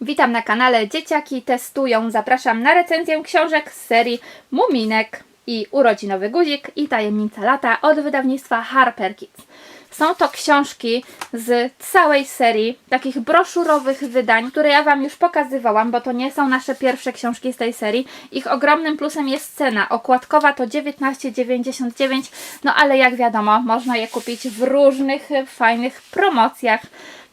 Witam na kanale Dzieciaki Testują. Zapraszam na recenzję książek z serii Muminek i Urodzinowy Guzik i Tajemnica Lata od wydawnictwa Harper Kids. Są to książki z całej serii takich broszurowych wydań, które ja Wam już pokazywałam, bo to nie są nasze pierwsze książki z tej serii. Ich ogromnym plusem jest cena. Okładkowa to 19,99, no ale jak wiadomo, można je kupić w różnych fajnych promocjach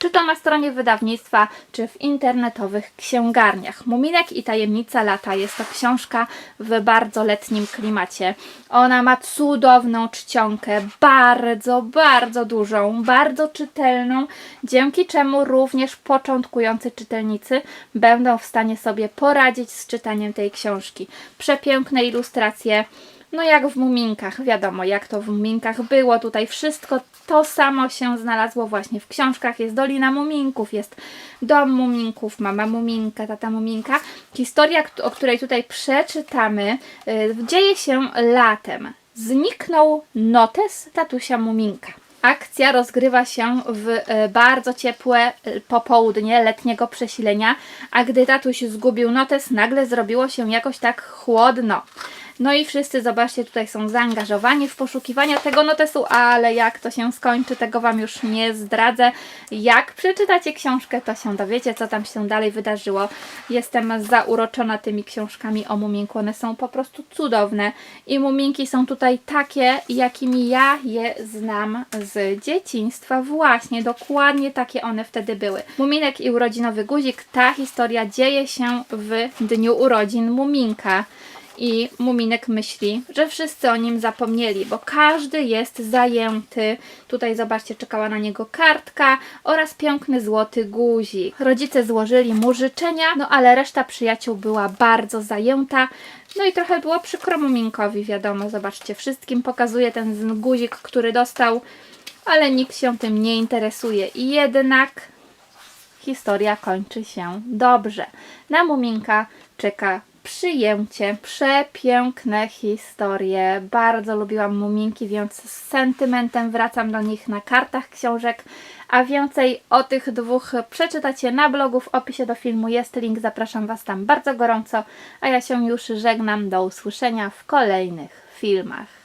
czy to na stronie wydawnictwa, czy w internetowych księgarniach. Muminek i tajemnica lata jest to książka w bardzo letnim klimacie. Ona ma cudowną czcionkę, bardzo, bardzo dużą, bardzo czytelną, dzięki czemu również początkujący czytelnicy będą w stanie sobie poradzić z czytaniem tej książki. Przepiękne ilustracje, no jak w Muminkach, wiadomo jak to w Muminkach było, tutaj wszystko to samo się znalazło właśnie w książkach, jest Dolina Muminków, jest Dom Muminków, Mama Muminka, Tata Muminka. Historia, o której tutaj przeczytamy, y, dzieje się latem. Zniknął notes tatusia Muminka. Akcja rozgrywa się w e, bardzo ciepłe e, popołudnie letniego przesilenia, a gdy tatuś zgubił notes, nagle zrobiło się jakoś tak chłodno. No i wszyscy, zobaczcie, tutaj są zaangażowani w poszukiwania tego notesu, ale jak to się skończy, tego Wam już nie zdradzę. Jak przeczytacie książkę, to się dowiecie, co tam się dalej wydarzyło. Jestem zauroczona tymi książkami o Muminku, one są po prostu cudowne i Muminki są tutaj takie, jakimi ja je znam z dzieciństwa. Właśnie, dokładnie takie one wtedy były. Muminek i urodzinowy guzik, ta historia dzieje się w dniu urodzin Muminka. I Muminek myśli, że wszyscy o nim zapomnieli, bo każdy jest zajęty. Tutaj zobaczcie, czekała na niego kartka oraz piękny złoty guzik. Rodzice złożyli mu życzenia, no ale reszta przyjaciół była bardzo zajęta. No i trochę było przykro Muminkowi, wiadomo, zobaczcie, wszystkim pokazuje ten guzik, który dostał, ale nikt się tym nie interesuje. I jednak historia kończy się dobrze. Na Muminka czeka przyjęcie, przepiękne historie. Bardzo lubiłam Muminki, więc z sentymentem wracam do nich na kartach książek. A więcej o tych dwóch przeczytacie na blogu, w opisie do filmu jest link, zapraszam Was tam bardzo gorąco. A ja się już żegnam, do usłyszenia w kolejnych filmach.